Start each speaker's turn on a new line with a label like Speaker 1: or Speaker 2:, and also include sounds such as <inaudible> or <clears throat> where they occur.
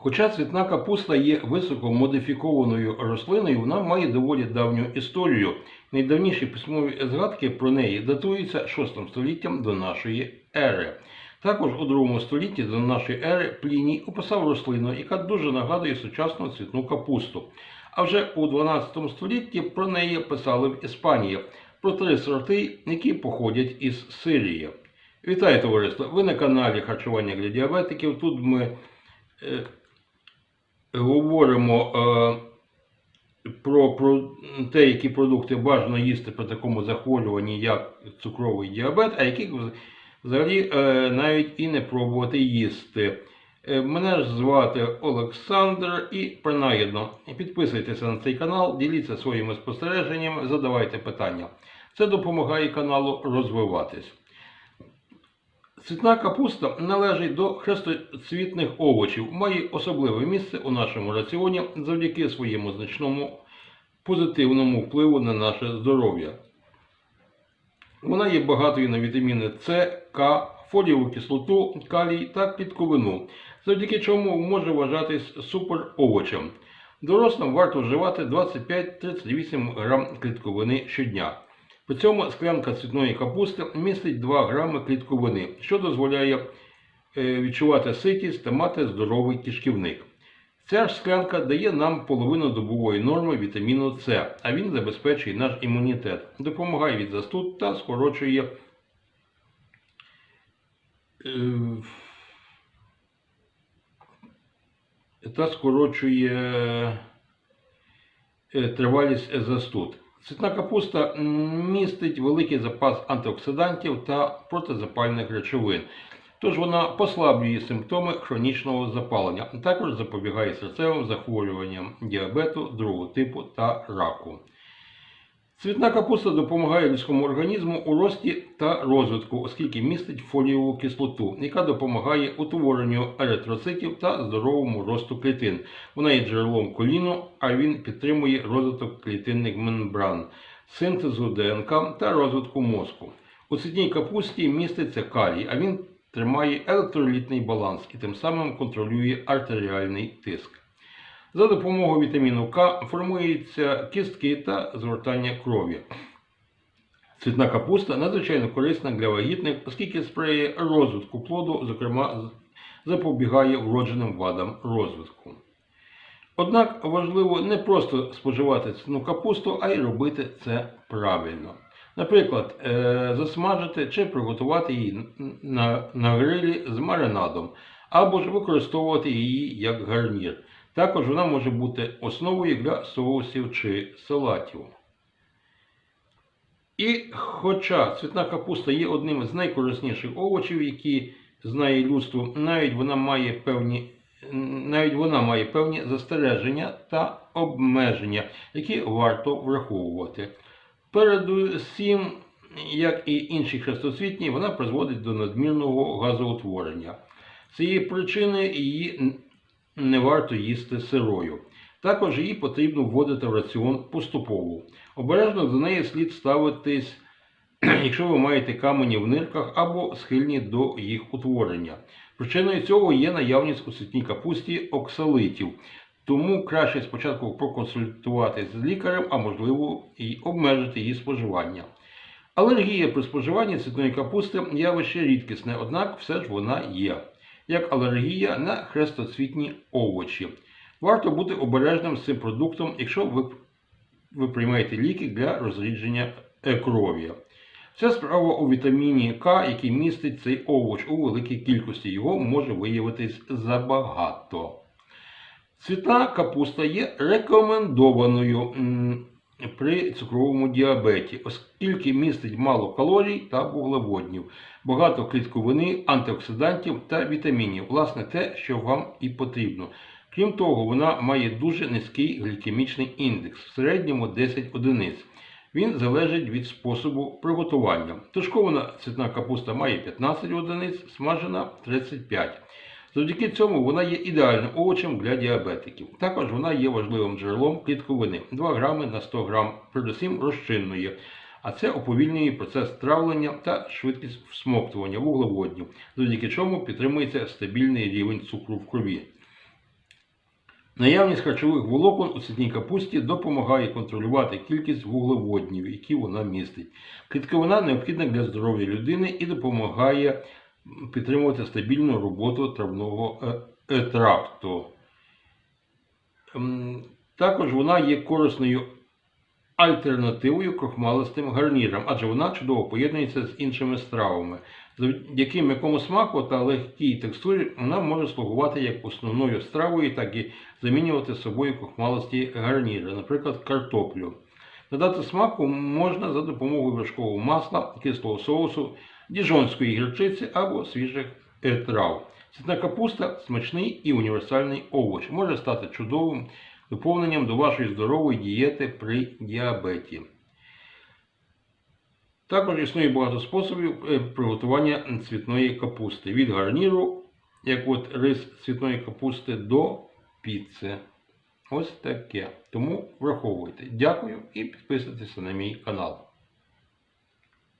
Speaker 1: Хоча цвітна капуста є високомодифікованою рослиною, вона має доволі давню історію. Найдавніші письмові згадки про неї датуються 6 століттям до нашої ери. Також у 2 столітті до нашої ери Пліній описав рослину, яка дуже нагадує сучасну цвітну капусту. А вже у 12 столітті про неї писали в Іспанії про три сорти, які походять із Сирії. Вітаю, товариство! Ви на каналі Харчування для діабетиків. Тут ми е, говоримо е, про, про те, які продукти бажано їсти при такому захворюванні, як цукровий діабет, а яких взагалі е, навіть і не пробувати їсти. Е, Мене ж звати Олександр і принагідно підписуйтеся на цей канал, діліться своїми спостереженнями, задавайте питання. Це допомагає каналу розвиватись. Цвітна капуста належить до хрестоцвітних овочів, має особливе місце у нашому раціоні завдяки своєму значному позитивному впливу на наше здоров'я. Вона є багатою на вітаміни С, К, фолієву кислоту, калій та клітковину, завдяки чому може вважатись суперовочем. Дорослим варто вживати 25-38 грам клітковини щодня. При цьому склянка цвітної капусти містить 2 грами клітковини, що дозволяє е, відчувати ситість та мати здоровий кишківник. Ця ж склянка дає нам половину добової норми вітаміну С, а він забезпечує наш імунітет, допомагає від застуд та скорочує е, та скорочує е, тривалість застуд. Цвітна капуста містить великий запас антиоксидантів та протизапальних речовин. Тож вона послаблює симптоми хронічного запалення, а також запобігає серцевим захворюванням діабету другого типу та раку. Цвітна капуста допомагає людському організму у рості та розвитку, оскільки містить фолієву кислоту, яка допомагає утворенню еритроцитів та здоровому росту клітин. Вона є джерелом коліну, а він підтримує розвиток клітинних мембран, синтезу ДНК та розвитку мозку. У цвітній капусті міститься калій, а він тримає електролітний баланс і тим самим контролює артеріальний тиск. За допомогою вітаміну К формуються кістки та згортання крові. Цвітна капуста надзвичайно корисна для вагітних, оскільки сприяє розвитку плоду, зокрема запобігає вродженим вадам розвитку. Однак важливо не просто споживати цвітну капусту, а й робити це правильно. Наприклад, е, засмажити чи приготувати її на грилі з маринадом, або ж використовувати її як гарнір. Також вона може бути основою для соусів чи салатів. І хоча цвітна капуста є одним з найкорисніших овочів, які знає людство, навіть вона має певні, навіть вона має певні застереження та обмеження, які варто враховувати. Передусім, як і інші хрестоцвітні, вона призводить до надмірного газоутворення. З цієї причини її не варто їсти сирою. Також її потрібно вводити в раціон поступово. Обережно до неї слід ставитись, <clears throat> якщо ви маєте камені в нирках або схильні до їх утворення. Причиною цього є наявність у цвітній капусті оксалитів. Тому краще спочатку проконсультуватись з лікарем, а можливо і обмежити її споживання. Алергія при споживанні цвітної капусти явище рідкісне, однак все ж вона є, як алергія на хрестоцвітні овочі. Варто бути обережним з цим продуктом, якщо ви, ви приймаєте ліки для розрідження е, крові. Вся справа у вітаміні К, який містить цей овоч у великій кількості. Його може виявитись забагато. Цвітна капуста є рекомендованою при цукровому діабеті, оскільки містить мало калорій та вуглеводнів, багато клітковини, антиоксидантів та вітамінів, власне те, що вам і потрібно. Крім того, вона має дуже низький глікемічний індекс, в середньому 10 одиниць. Він залежить від способу приготування. Тушкована цвітна капуста має 15 одиниць, смажена 35. Завдяки цьому вона є ідеальним овочем для діабетиків. Також вона є важливим джерелом клітковини 2 грами на 100 грам, передусім розчинної. А це уповільнює процес травлення та швидкість всмоктування вуглеводнів, завдяки чому підтримується стабільний рівень цукру в крові. Наявність харчових волокон у цвітній капусті допомагає контролювати кількість вуглеводнів, які вона містить. Клітковина необхідна для здоров'я людини і допомагає підтримувати стабільну роботу травного е, е, тракту. Також вона є корисною альтернативою крохмалистим гарнірам, адже вона чудово поєднується з іншими стравами. Завдяки м'якому смаку та легкій текстурі вона може слугувати як основною стравою, так і замінювати собою крохмалисті гарніри, наприклад, картоплю. Надати смаку можна за допомогою вершкового масла, кислого соусу, діжонської гірчиці або свіжих трав. Цвітна капуста смачний і універсальний овоч, може стати чудовим доповненням до вашої здорової дієти при діабеті. Також існує багато способів е, приготування цвітної капусти. Від гарніру, як от рис цвітної капусти, до піци. Ось таке. Тому враховуйте. Дякую і підписуйтесь на мій канал.